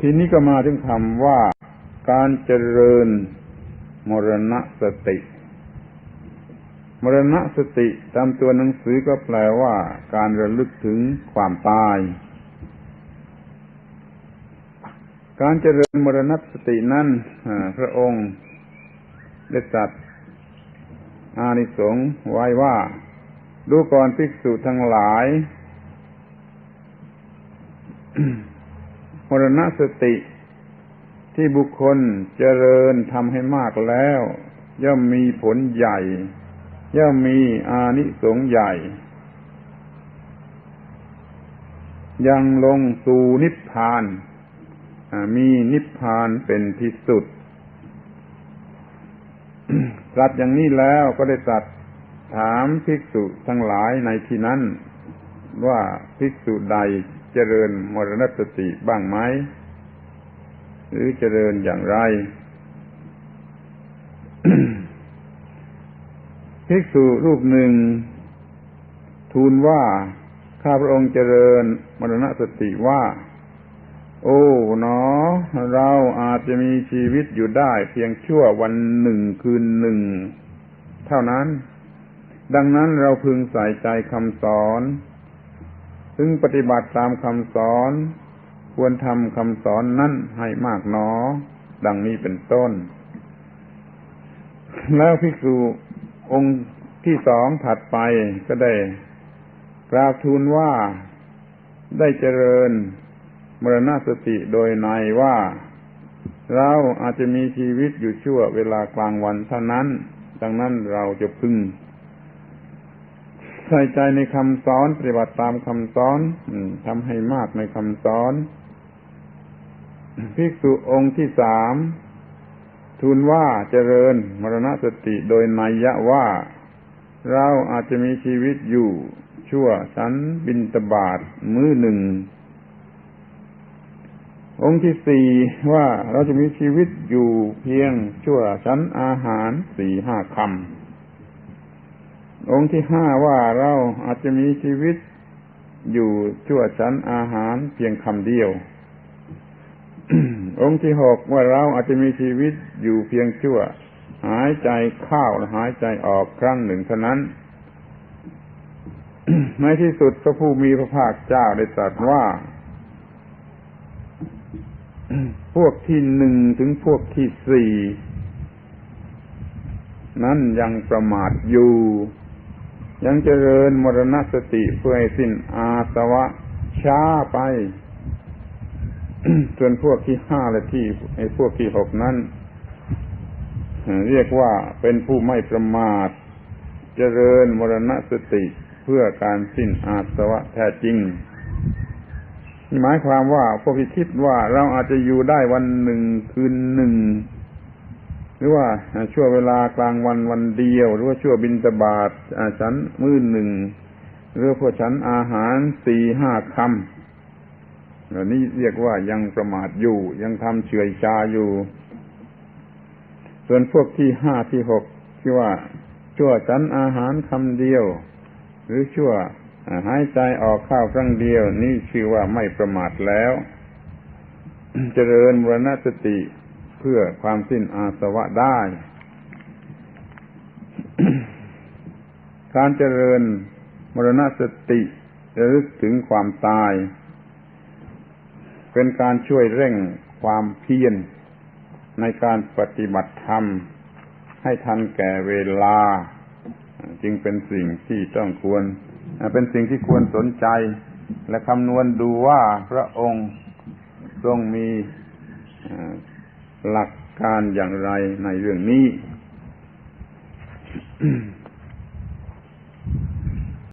ทีนี้ก็มาถึงคำว่าการเจริญมรณสติ มรณสติตามตัวหนังสือก็แปลว่า การระลึกถึงความตาย การเจริญมรณสตินั้นพระองค์ได้ตรัสอานิสงส์ไว้ว่า ดูก่อนภิกษุทั้งหลาย มรณสติที่บุคคลเจริญทำให้มากแล้ว ย่อมมีผลใหญ่ ย่อมมีอานิสงส์ใหญ่ ยังลงสู่นิพพานมีนิพพานเป็นที่สุดตรัสอย่างนี้แล้วก็ได้ตรัสถามภิกษุทั้งหลายในที่นั้น ว่าภิกษุใด เจริญมรณสติบ้างไหมหรือเจริญอย่างไรภิกษุรูปหนึ่ง ทูลว่า ข้าพระองค์เจริญมรณสติว่า โอ้หนอ เราอาจจะมีชีวิตอยู่ได้เพียงชั่ววันหนึ่งคืนหนึ่ง เท่านั้น ดังนั้นเราพึงใส่ใจคำสอน ซึ่งปฏิบัติตามคำสอน ควรทำคำสอนนั้นให้มากหนอ ดังนี้เป็นต้น แล้วภิกษุองค์ที่สองถัดไปก็ได้กราบทูลว่าได้เจริญมรณสติโดยในว่า เราอาจจะมีชีวิตอยู่ชั่วเวลากลางวันเท่านั้น ดังนั้นเราจะพึง ใส่ใจในคำสอน ปฏิบัติตามคำสอนทำให้มากในคำสอนภิกษุองค์ที่สามทูลว่าเจริญมรณสติโดยนัยยะว่า เราอาจจะมีชีวิตอยู่ ชั่วชั้นบินตบาทมือหนึ่ง องค์ที่สี่ว่าเราจะมีชีวิตอยู่เพียงชั่วชั้นอาหารสี่ห้าคำ องค์ที่ห้าว่าเราอาจจะมีชีวิตอยู่ชั่วชั้นอาหารเพียงคำเดียว องค์ที่หกว่าเราอาจจะมีชีวิตอยู่เพียงชั่ว หายใจเข้าและหายใจออกครั้งหนึ่งเท่านั้นในที่สุดพระผู้มีพระภาคเจ้าได้ตรัสว่า พวกที่หนึ่งถึงพวกที่สี่นั้นยังประมาทอยู่ ยังเจริญมรณสติเพื่อให้สิ้นอาสวะช้าไป ส่วนพวกที่ห้าและที่ไอ้พวกที่หกนั้นเรียกว่าเป็นผู้ไม่ประมาท เจริญมรณสติเพื่อการสิ้นอาสวะแท้จริง หมายความว่าพวกที่คิดว่าเราอาจจะอยู่ได้วันหนึ่งคืนหนึ่ง หรือว่าชั่วเวลากลางวันวันเดียว หรือว่าชั่วบินตบาทฉันมื้อหนึ่งหรือพวกฉันอาหารสี่ห้าคำเหล่านี้เรียกว่ายังประมาทอยู่ ยังทำเฉื่อยชาอยู่ ส่วนพวกที่ห้าที่หกที่ว่าชั่วฉันอาหารคำเดียว หรือชั่วหายใจออกข้าวครั้งเดียว นี่ชื่อว่าไม่ประมาทแล้ว เจริญวรณสติ เพื่อความสิ้นอาสวะได้ การเจริญมรณสติระลึกถึงความตาย เป็นการช่วยเร่งความเพียรในการปฏิบัติธรรม ให้ทันแก่เวลา จึงเป็นสิ่งที่ต้องควร เป็นสิ่งที่ควรสนใจ และคำนวณดูว่าพระองค์ทรงมี หลักการอย่างไรในเรื่องนี้